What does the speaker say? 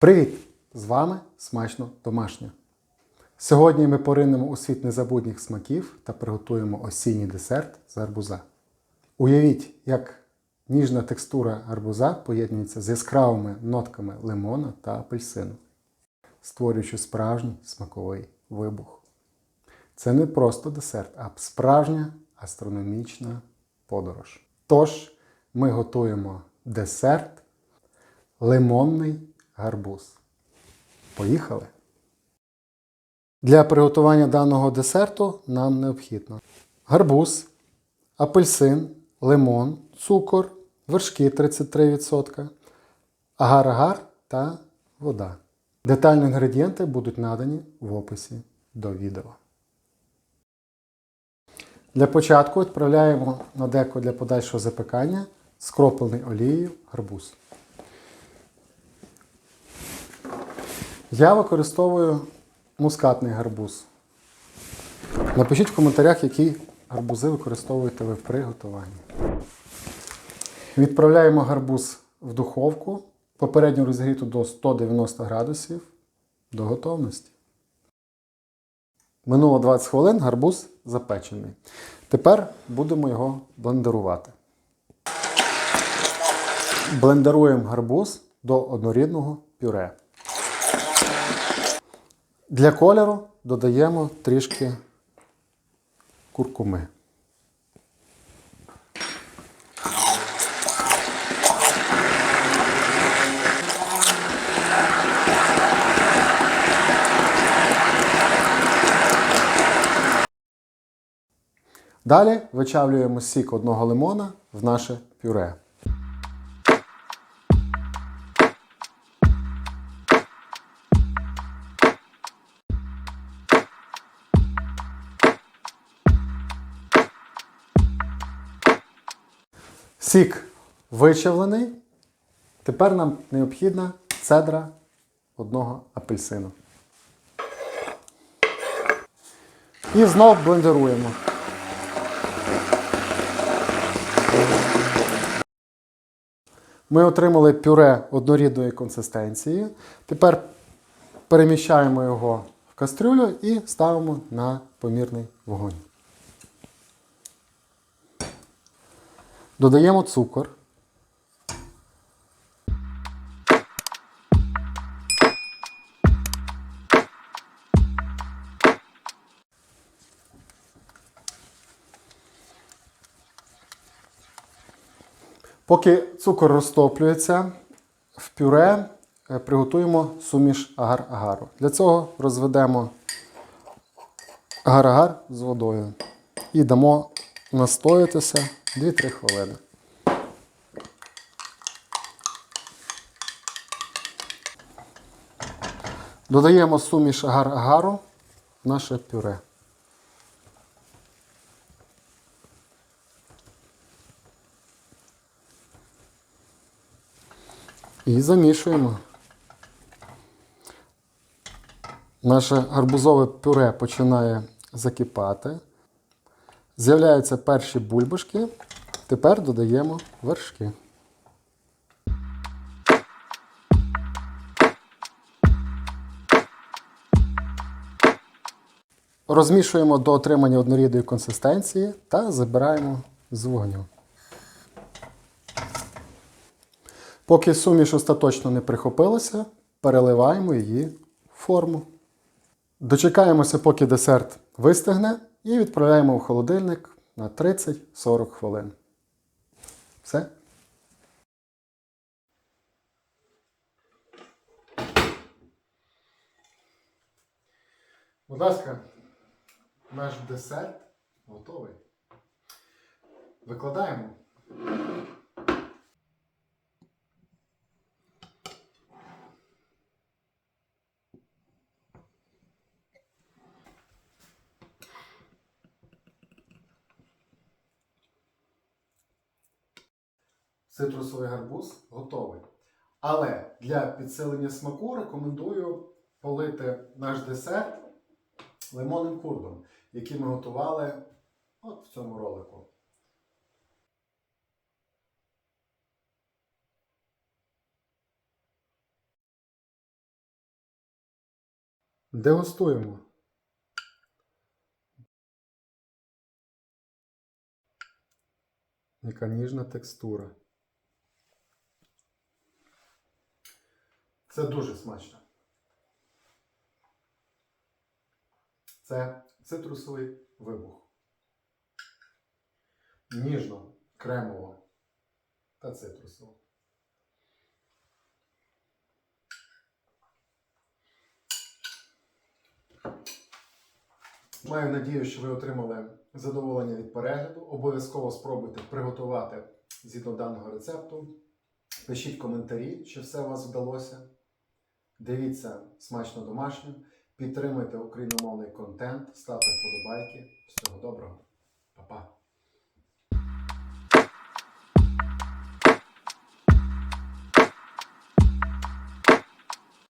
Привіт! З вами смачно домашнє. Сьогодні ми поринемо у світ незабутніх смаків та приготуємо осінній десерт з гарбуза. Уявіть, як ніжна текстура гарбуза поєднується з яскравими нотками лимона та апельсину, створюючи справжній смаковий вибух. Це не просто десерт, а справжня астрономічна подорож. Тож ми готуємо десерт лимонний гарбуз. Поїхали! Для приготування даного десерту нам необхідно гарбуз, апельсин, лимон, цукор, вершки 33%, агар-агар та вода. Детальні інгредієнти будуть надані в описі до відео. Для початку відправляємо на деко для подальшого запекання скроплений олією гарбуз. Я використовую мускатний гарбуз. Напишіть в коментарях, які гарбузи використовуєте ви в приготуванні. Відправляємо гарбуз в духовку, попередньо розігріту до 190 градусів до готовності. Минуло 20 хвилин, гарбуз запечений. Тепер будемо його блендерувати. Блендеруємо гарбуз до однорідного пюре. Для кольору додаємо трішки куркуми. Далі вичавлюємо сік одного лимона в наше пюре. Сік вичавлений. Тепер нам необхідна цедра одного апельсину. І знов блендеруємо. Ми отримали пюре однорідної консистенції. Тепер переміщаємо його в кастрюлю і ставимо на помірний вогонь. Додаємо цукор. Поки цукор розтоплюється, в пюре е, приготуємо суміш агар-агару. Для цього розведемо агар-агар з водою і дамо настоятися 2-3 хвилини. Додаємо суміш агар-агару в наше пюре. І замішуємо. Наше гарбузове пюре починає закипати. З'являються перші бульбашки. Тепер додаємо вершки. Розмішуємо до отримання однорідної консистенції та забираємо з вогню. Поки суміш остаточно не прихопилася, переливаємо її в форму. Дочекаємося, поки десерт вистигне, і відправляємо в холодильник на 30-40 хвилин. Все. Будь ласка, наш десерт готовий. Викладаємо. Цитрусовий гарбуз готовий. Але для підсилення смаку рекомендую полити наш десерт лимонним курдом, який ми готували от в цьому ролику. Дегустуємо. Яка ніжна текстура. Це дуже смачно. Це цитрусовий вибух. Ніжно, кремово та цитрусово. Маю надію, що ви отримали задоволення від перегляду. Обов'язково спробуйте приготувати згідно даного рецепту. Пишіть коментарі, чи все у вас вдалося. Дивіться смачно домашньо. Підтримуйте україномовний контент, ставте вподобайки. Всього доброго. Па-па.